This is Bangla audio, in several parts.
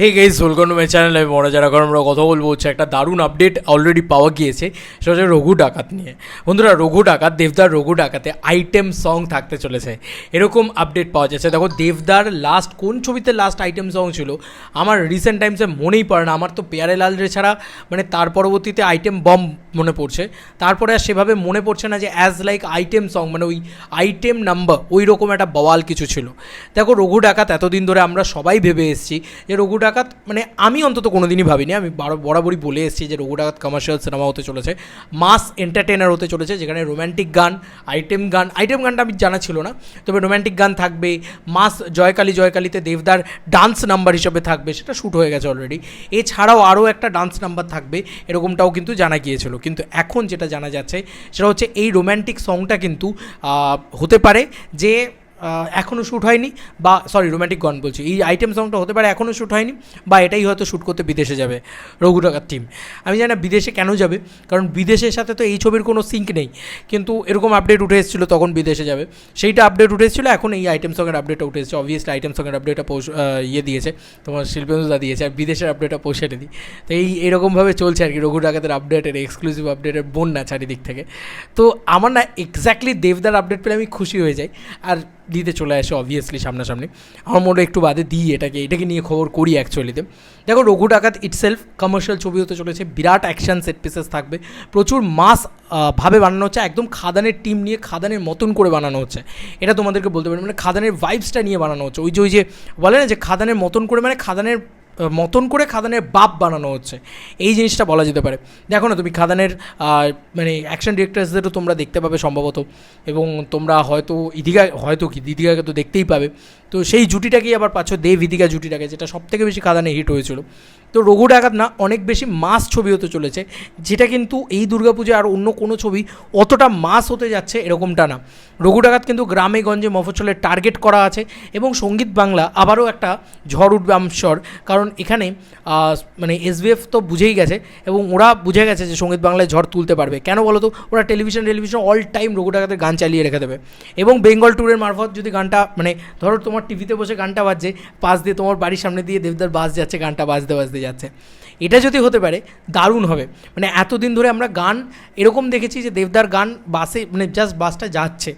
Hey guys welcome to my channel আমি মনে যারা কারণ আমরা কথা বলব হচ্ছে একটা দারুণ আপডেট অলরেডি পাওয়া গিয়েছে। সেটা হচ্ছে রঘু ডাকাত নিয়ে। বন্ধুরা, রঘু ডাকাত, দেবদার রঘু ডাকাতে আইটেম সং থাকতে চলেছে। এরকম আপডেট পাওয়া যাচ্ছে। দেখো, দেবদার লাস্ট কোন ছবিতে লাস্ট আইটেম সং ছিল? আমার রিসেন্ট টাইমসে মনেই পড়ে না। আমার তো পেয়ারে লাল রে ছাড়া মানে তার পরবর্তীতে আইটেম বম মনে পড়ছে। তারপরে আর সেভাবে মনে পড়ছে না যে অ্যাজ লাইক আইটেম সং মানে ওই আইটেম নাম্বার ওই রকম একটা বওয়াল কিছু ছিল। দেখো, রঘু ডাকাত, এতদিন ধরে আমরা সবাই ভেবে এসেছি যে রঘু মানে আমি অন্তত কোনোদিনই ভাবিনি, আমি বরাবরই বলে এসেছি যে রঘু ডাকাত কমার্শিয়াল সিনেমা হতে চলেছে মাস এন্টারটেনার হতে চলেছে, যেখানে রোম্যান্টিক গান আইটেম গান আইটেম গানটা আমি জানা ছিল না, তবে রোম্যান্টিক গান থাকবে মাস জয়কালী জয়কালীতে দেবদার ডান্স নাম্বার হিসেবে থাকবে, সেটা শ্যুট হয়ে গেছে অলরেডি এছাড়াও আরও একটা ডান্স নাম্বার থাকবে, এরকমটাও কিন্তু জানা গিয়েছিল। কিন্তু এখন যেটা জানা যাচ্ছে, সেটা হচ্ছে এই রোম্যান্টিক সংটা কিন্তু হতে পারে যে এখনও শ্যুট হয়নি, বা সরি রোম্যান্টিক গান বলছি। এই আইটেম সংটা হতে পারে এখনও শ্যুট হয়নি, বা এটাই হয়তো শ্যুট করতে বিদেশে যাবে, রঘু টাকার টিম আমি জানি না বিদেশে কেন যাবে, কারণ বিদেশের সাথে তো এই ছবির কোনো সিঙ্ক নেই। কিন্তু এরকম আপডেট উঠে এসেছিল তখন বিদেশে যাবে। সেইটা আপডেট উঠে এসেছিল, এখন এই আইটেম সঙ্গের আপডেটটা উঠে এসেছে। অবভিয়াসলি আইটেম সঙ্গের আপডেটটা পৌঁছ ইয়ে দিয়েছে, তোমার শিল্পেন্দুদা দিয়েছে, আর বিদেশের আপডেটটা পৌঁছে দিই তো এই এরকমভাবে চলছে আর কি, রঘু ডাকাতের আপডেটের এক্সক্লুসিভ আপডেটের বন্যা চারিদিক থেকে। তো আমার না এক্স্যাক্টলি দেবদার আপডেট পেলে আমি খুশি হয়ে যাই। আর দিতে চলে আসে অবভিয়াসলি সামনাসামনি। আমার মনে একটু বাদে দিই এটাকে এটাকে নিয়ে খবর করি অ্যাকচুয়ালিতে দেখো, রঘু ডাকাত ইটসেলফ কমার্শিয়াল ছবি হতে চলেছে, বিরাট অ্যাকশান সেট পিসেস থাকবে। প্রচুর মাস ভাবে বানানো হচ্ছে, একদম খাদানের টিম নিয়ে খাদানের মতন করে বানানো হচ্ছে। এটা তোমাদেরকে বলতে পারি মানে খাদানের ভাইবসটা নিয়ে বানানো হচ্ছে। ওই যে ওই যে বলে না যে, খাদানের মতন করে মানে খাদানের মতন করে খাদানের বাপ বানানো হচ্ছে। এই জিনিসটা বলা যেতে পারে। দেখো না, তুমি খাদানের মানে অ্যাকশন ডিরেক্টার্সদেরও তোমরা দেখতে পাবে সম্ভবত। এবং তোমরা হয়তো ইদিকা হয়তো কি দিদিকাকে তো দেখতেই পাবে। তো সেই জুটিটাকেই আবার পাচ্ছ দে ইদিকা জুটিটাকে, যেটা সব থেকে বেশি খাদানে হিট হয়েছিল। তো রঘু ডাকাত না, অনেক বেশি মাস ছবি হতে চলেছে, যেটা কিন্তু এই দুর্গাপুজোয় আর অন্য কোনো ছবি অতটা মাস হতে যাচ্ছে এরকমটা না। রঘু ডাকাত কিন্তু গ্রামে গঞ্জে মফস্বলের টার্গেট করা আছে এবং সংগীত বাংলা আবারও একটা ঝড় উঠবে আমস্বর কারণ এখানে মানে এসবিএফ তো বুঝেই গেছে এবং ওরা বুঝে গেছে যে সংগীত বাংলায় ঝড় তুলতে পারবে। কেন বলো তো? ওরা television television all time Raghu ডাকাতের গান চালিয়ে রেখে দেবে। এবং বেঙ্গল ট্যুরের মারফত যদি গানটা মানে ধরো তোমার টিভিতে বসে গানটা বাজছে, পাশ দিয়ে তোমার বাড়ির সামনে দিয়ে দেবদার বাস যাচ্ছে, গানটা বাজতে বাজতে যাচ্ছে। এটা যদি হতে পারে, দারুণ হবে। মানে এতদিন ধরে আমরা গান এরকম দেখেছি যে দেবদার গান বাসে মানে জাস্ট বাসটা যাচ্ছে।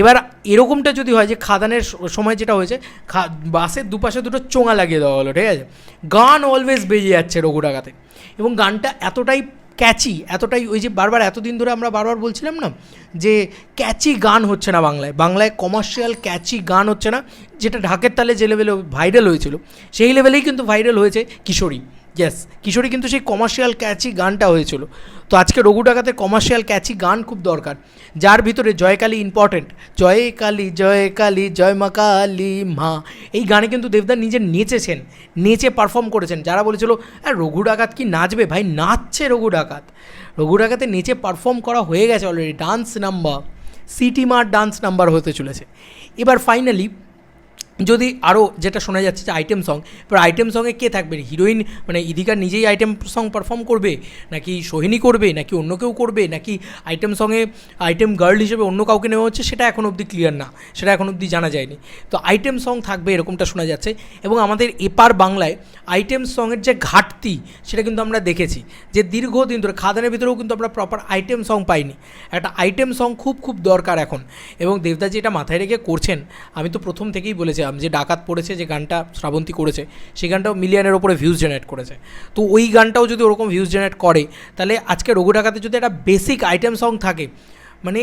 এবার এরকমটা যদি হয় যে খাদানের সময় যেটা হয়েছে বাসের দুপাশে দুটো চোঙা লাগিয়ে দেওয়া হলো, ঠিক আছে? গান অলওয়েজ বেজে যাচ্ছে রঘু ডাকাতে এবং গানটা এতটাই ক্যাচি, এতটাই ওই যে বারবার এতদিন ধরে আমরা বারবার বলছিলাম না, যে ক্যাচি গান হচ্ছে না বাংলায়। বাংলায় কমার্শিয়াল ক্যাচি গান হচ্ছে না, যেটা ঢাকের তালে যে লেভেলে ভাইরাল হয়েছিল, সেই লেভেলেই কিন্তু ভাইরাল হয়েছে কিশোরী। ইয়েস কিশোরী কিন্তু সেই কমার্শিয়াল ক্যাচি গানটা হয়েছিল। তো আজকে রঘু ডাকাতে কমার্শিয়াল ক্যাচি গান খুব দরকার। যার ভিতরে জয়কালী ইম্পর্টেন্ট জয় কালী জয় কালী জয় মা কালী মা। এই গানে কিন্তু দেবদার নিজে নেচেছেন, নেচে পারফর্ম করেছেন। যারা বলেছিল "আর রঘু ডাকাত কি নাচবে? ভাই, নাচছে রঘু ডাকাত। রঘু ডাকাতে নেচে পারফর্ম করা হয়ে গেছে already dance number Seeti Maar dance number হতে চলেছে। এবার ফাইনালি যদি আরও যেটা শোনা যাচ্ছে যে আইটেম সং এবার আইটেম সঙ্গে কে থাকবে? হিরোইন মানে ইদিকা নিজেই আইটেম সং পারফর্ম করবে? নাকি সোহিনী করবে? নাকি অন্য কেউ করবে? নাকি আইটেম সঙ্গে আইটেম গার্ল হিসেবে অন্য কাউকে নেওয়া হচ্ছে? সেটা এখন অবধি ক্লিয়ার না। সেটা এখন অবধি জানা যায়নি। তো আইটেম সং থাকবে, এরকমটা শোনা যাচ্ছে। এবং আমাদের এপার বাংলায় আইটেম সঙের যে ঘাটতি, সেটা কিন্তু আমরা দেখেছি। যে দীর্ঘদিন ধরে খাদানের ভিতরেও কিন্তু আমরা প্রপার আইটেম সং পাইনি। একটা আইটেম সং খুব খুব দরকার এখন। এবং দেবদাজি এটা মাথায় রেখে করছেন, আমি তো প্রথম থেকেই বলেছিলাম যে ডাকাত পড়েছে, যে গানটা শ্রাবন্তী করেছে, সেই গানটাও মিলিয়নের ওপরে ভিউজ জেনারেট করেছে। তো ওই গানটাও যদি ওরকম ভিউজ জেনারেট করে, তাহলে আজকে রঘু ডাকাতে যদি একটা বেসিক আইটেম সং থাকে মানে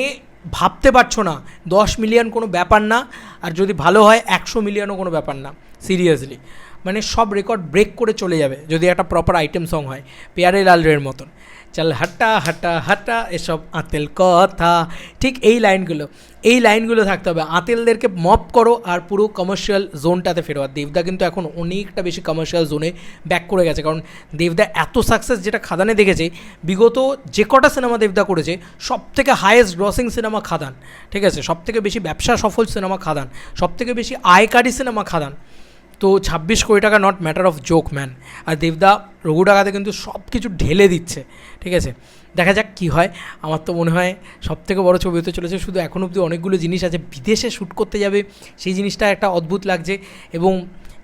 ভাবতে পারছ না, দশ মিলিয়ন কোনো ব্যাপার না, আর যদি ভালো হয় একশো মিলিয়নও কোনো ব্যাপার না সিরিয়াসলি মানে সব রেকর্ড ব্রেক করে চলে যাবে, যদি একটা প্রপার আইটেম সং হয়, পেয়ারে লাল রের মতন। চল হাটা হাটা হাটা, এসব আতেল কথা। ঠিক এই লাইনগুলো এই লাইনগুলো থাকতে হবে। আতেলদেরকে মপ করো আর পুরো কমার্শিয়াল জোনটাতে ফেরো। আর দেবদা কিন্তু এখন অনেকটা বেশি কমার্শিয়াল জোনে ব্যাক করে গেছে। কারণ দেবদা এত সাকসেস যেটা খাদানে দেখেছে, বিগত যে কটা সিনেমা দেবদা করেছে সব থেকে হায়েস্ট গ্রসিং সিনেমা খাদান। ঠিক আছে? সব থেকে বেশি ব্যবসা সফল সিনেমা খাদান। সব থেকে বেশি আয়কারী সিনেমা খাদান। তো ছাব্বিশ কোটি টাকা not matter of joke man আর দেবদা রঘু টাকাতে কিন্তু সব কিছু ঢেলে দিচ্ছে, ঠিক আছে? দেখা যাক কী হয়। আমার তো মনে হয় সব থেকে বড়ো ছবি হতে চলেছে শুধু এখন অবধি অনেকগুলো জিনিস আছে। বিদেশে শ্যুট করতে যাবে, সেই জিনিসটা একটা অদ্ভুত লাগছে এবং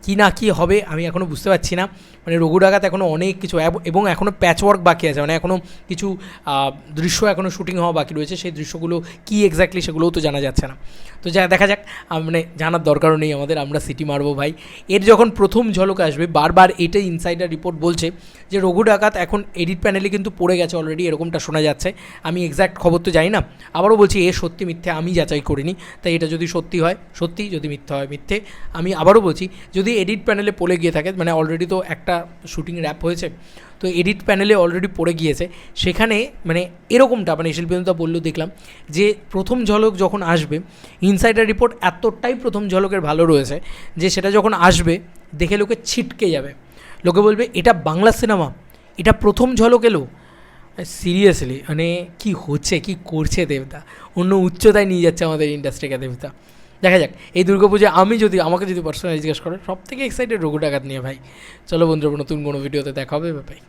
কী না কী হবে আমি এখনও বুঝতে পারছি না। মানে রঘু ডাকাত এখনও অনেক কিছু, এবং এখনও প্যাচওয়ার্ক বাকি আছে। মানে এখনও কিছু দৃশ্য এখনও শুটিং হওয়া বাকি রয়েছে। সেই দৃশ্যগুলো কী এক্স্যাক্টলি সেগুলোও তো জানা যাচ্ছে না। তো যা, দেখা যাক মানে জানার দরকারও নেই আমাদের, আমরা সিটি মারবো ভাই। এর যখন প্রথম ঝলক আসবে, বারবার এটাই ইনসাইডার রিপোর্ট বলছে যে রঘু ডাকাত এখন এডিট প্যানেলে কিন্তু পড়ে গেছে অলরেডি এরকমটা শোনা যাচ্ছে। আমি এক্স্যাক্ট খবর তো জানি না। আবারও বলছি, এ সত্যি মিথ্যে আমি যাচাই করিনি। তাই এটা যদি সত্যি হয়, সত্যি যদি মিথ্যে হয় মিথ্যে, আমি আবারও বলছি, যদি এডিট প্যানেলে পড়ে গিয়ে থাকে মানে অলরেডি তো একটা শুটিং র্যাপ হয়েছে, তো এডিট প্যানেলে অলরেডি পড়ে গিয়েছে। সেখানে মানে এরকমটা মানে শিল্পীনতা বললেও দেখলাম, যে প্রথম ঝলক যখন আসবে ইনসাইডার রিপোর্ট এতটাই প্রথম ঝলকের ভালো রয়েছে, যে সেটা যখন আসবে, দেখে লোকে ছিটকে যাবে। লোকে বলবে, এটা বাংলা সিনেমা এটা প্রথম ঝলক এলো? সিরিয়াসলি মানে কি হচ্ছে, কি করছে দেবদা অন্য উচ্চতায় নিয়ে যাচ্ছে আমাদের ইন্ডাস্ট্রিকে দেবদা দেখা যাক। এই দুর্গাপুজোয় আমি যদি, আমাকে যদি পার্সোনালি জিজ্ঞেস করে সব থেকে এক্সাইটেড রঘু ডাকাত নিয়ে ভাই। চলো বন্ধুরা, নতুন কোনো ভিডিওতে দেখা হবে ভাই